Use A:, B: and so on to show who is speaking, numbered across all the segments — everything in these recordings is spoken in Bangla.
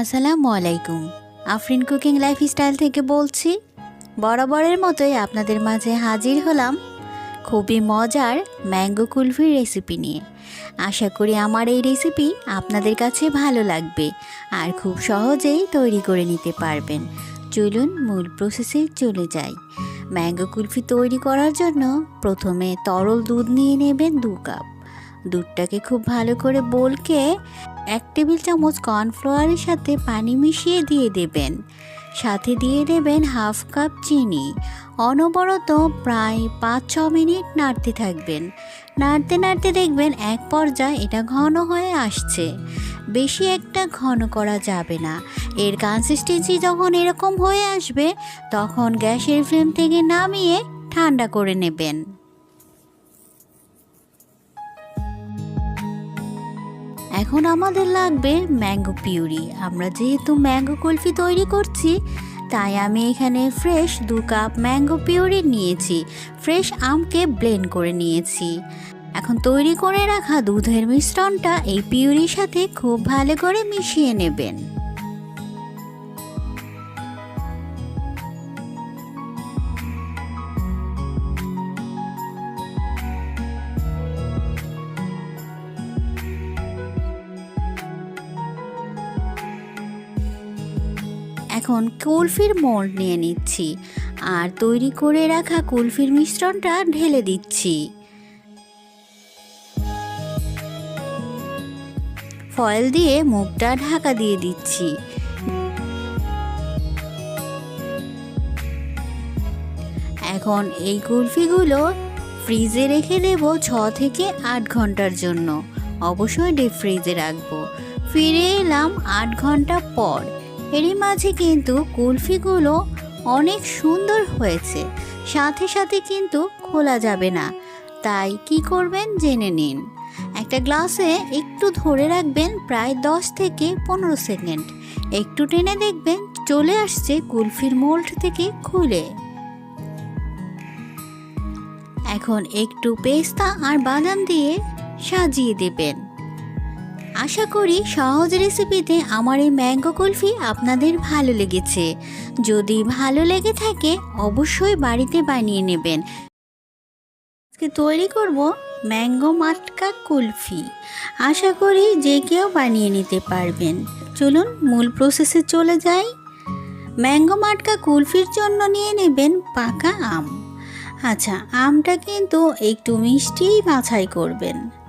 A: আসসালামু আলাইকুম। আফরিন কুকিং লাইফস্টাইল থেকে বলছি, বরাবরের মতোই আপনাদের মাঝে হাজির হলাম খুবই মজার ম্যাঙ্গো কুলফির রেসিপি নিয়ে। আশা করি আমার এই রেসিপি আপনাদের কাছে ভালো লাগবে আর খুব সহজেই তৈরি করে নিতে পারবেন। চলুন মূল প্রসেসে চলে যাই। ম্যাঙ্গো কুলফি তৈরি করার জন্য প্রথমে তরল দুধ নিয়ে নেবেন দু কাপ। দুধটাকে খুব ভালো করে বলকে এক টেবিল চামচ কর্নফ্লাওয়ারের সাথে পানি মিশিয়ে দিয়ে দেবেন। সাথে দিয়ে দেবেন হাফ কাপ চিনি। অনবরত প্রায় পাঁচ ছ মিনিট নাড়তে থাকবেন। নাড়তে নাড়তে দেখবেন এক পর্যায়ে এটা ঘন হয়ে আসছে। বেশি একটা ঘন করা যাবে না। এর কনসিস্টেন্সি যখন এরকম হয়ে আসবে, তখন গ্যাসের ফ্লেম থেকে নামিয়ে ঠান্ডা করে নেবেন। এখন আমাদের লাগবে ম্যাঙ্গো পিউরি। আমরা যেহেতু ম্যাঙ্গো কুলফি তৈরি করছি, তাই আমি এখানে ফ্রেশ দু কাপ ম্যাঙ্গো পিউরি নিয়েছি। ফ্রেশ আমকে ব্লেন্ড করে নিয়েছি। এখন তৈরি করে রাখা দুধের মিশ্রণটা এই পিউরির সাথে খুব ভালো করে মিশিয়ে নেবেন। এখন কুলফির মোল্ড নিয়ে নিচ্ছি আর তৈরি করে রাখা কুলফির মিশ্রণটা ঢেলে দিচ্ছি। ফয়েল দিয়ে মুখটা ঢাকা দিয়ে দিচ্ছি। এখন এই কুলফিগুলো ফ্রিজে রেখে দেব ছ থেকে আট ঘণ্টার জন্য। অবশ্যই ডিপ ফ্রিজে রাখব। ফিরে এলাম আট ঘণ্টা পর। এরই মাঝে কিন্তু কুলফিগুলো অনেক সুন্দর হয়েছে। সাথে সাথে কিন্তু খোলা যাবে না। তাই কি করবেন জেনে নিন। একটা গ্লাসে একটু ধরে রাখবেন প্রায় দশ থেকে পনেরো সেকেন্ড। একটু টেনে দেখবেন চলে আসছে কুলফির মোল্ড থেকে খুলে। এখন একটু পেস্তা আর বাদাম দিয়ে সাজিয়ে দেবেন। আশা করি সহজ রেসিপিতে আমার এই ম্যাঙ্গো কুলফি আপনাদের ভালো লেগেছে। যদি ভালো লেগে থাকে, অবশ্যই বাড়িতে বানিয়ে নেবেন। আজকে তৈরি করব ম্যাঙ্গো মাটকা কুলফি। আশা করি যে কেউ বানিয়ে নিতে পারবেন। চলুন মূল প্রসেসে চলে যাই। ম্যাঙ্গো মাটকা কুলফির জন্য নিয়ে নেবেন পাকা আম। আচ্ছা আমটা কিন্তু একটু মিষ্টিই বাছাই করবেন।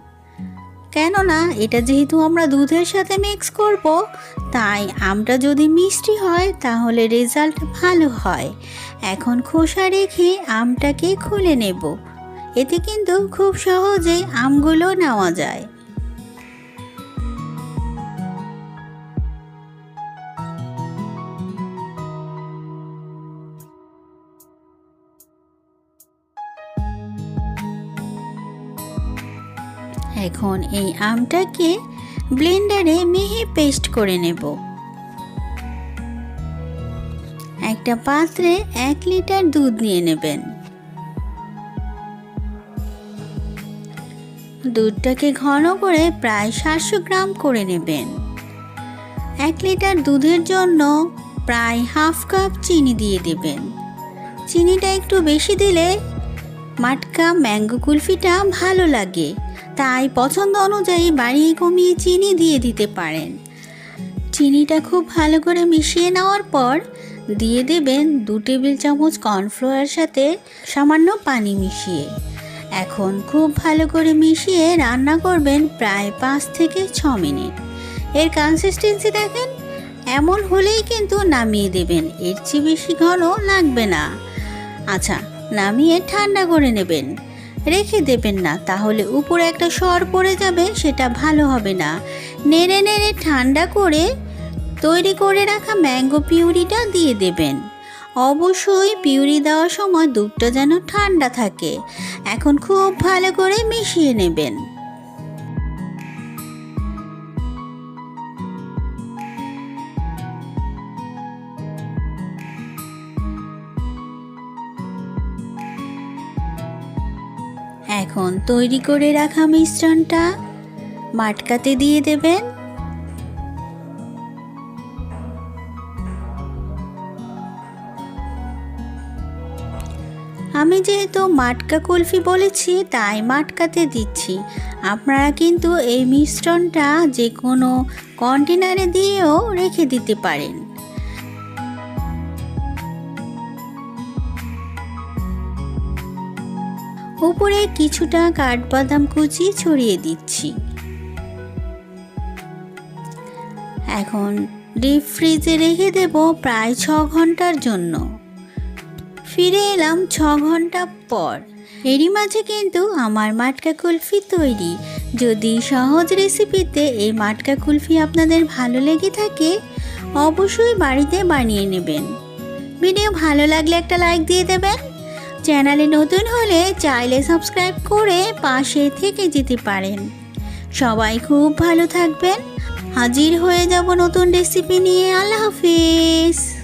A: কেননা এটা যেহেতু আমরা দুধের সাথে মিক্স করব, তাই আমটা যদি মিষ্টি হয় তাহলে রেজাল্ট ভালো হয়। এখন খোসা রেখে আমটাকে খুলে নেব। এতে কিন্তু খুব সহজে আমগুলো নেওয়া যায়। এখন এই আমটাকে ব্লেন্ডারে মিহি পেস্ট করে নেব। একটা পাত্রে এক লিটার দুধ নিয়ে নেবেন। দুধটাকে ঘন করে প্রায় সাতশো গ্রাম করে নেবেন। এক লিটার দুধের জন্য প্রায় হাফ কাপ চিনি দিয়ে দেবেন। চিনিটা একটু বেশি দিলে মাটকা ম্যাঙ্গো কুলফিটা ভালো লাগে, তাই পছন্দ অনুযায়ী বাড়িয়ে কমিয়ে চিনি দিয়ে দিতে পারেন। চিনিটা খুব ভালো করে মিশিয়ে নেওয়ার পর দিয়ে দেবেন দু টেবিল চামচ কর্নফ্লোয়ার সাথে সামান্য পানি মিশিয়ে। এখন খুব ভালো করে মিশিয়ে রান্না করবেন প্রায় পাঁচ থেকে ছ মিনিট। এর কনসিস্টেন্সি দেখেন, এমন হলেই কিন্তু নামিয়ে দেবেন, এর চেয়ে বেশি ঘন লাগবে না। আচ্ছা নামিয়ে ঠান্ডা করে নেবেন। রেখে দেবেন না, তাহলে উপরে একটা সর পড়ে যাবে, সেটা ভালো হবে না। নেড়ে নেড়ে ঠান্ডা করে তৈরি করে রাখা ম্যাঙ্গো পিউরিটা দিয়ে দেবেন। অবশ্যই পিউরি দেওয়ার সময় দুধটা যেন ঠান্ডা থাকে। এখন খুব ভালো করে মিশিয়ে নেবেন। এখন তৈরি করে রাখা মিশ্রণটা মাটকাতে দিয়ে দেবেন। আমি যেহেতু মাটকা কুলফি বলেছি, তাই মাটকাতে দিচ্ছি। আপনারা কিন্তু এই মিশ্রণটা যে কোনো কন্টেনারে দিয়েও রেখে দিতে পারেন। উপরে কিছুটা কাঠবাদাম কুচি ছড়িয়ে দিচ্ছি। এখন ডিপ ফ্রিজে রেখে দেব প্রায় ছ ঘণ্টার জন্য। ফিরে এলাম ছ ঘণ্টা পর। এরই মাঝে কিন্তু আমার মাটকা কুলফি তৈরি। যদি সহজ রেসিপিতে এই মাটকা কুলফি আপনাদের ভালো লেগে থাকে, অবশ্যই বাড়িতে বানিয়ে নেবেন। ভিডিও ভালো লাগলে একটা লাইক দিয়ে দেবেন। চ্যানেলে নতুন হলে চাইলে সাবস্ক্রাইব করে পাশে থেকে যেতে পারেন। সবাই খুব ভালো থাকবেন। হাজির হয়ে যাব নতুন রেসিপি নিয়ে। আল্লাহ হাফিজ।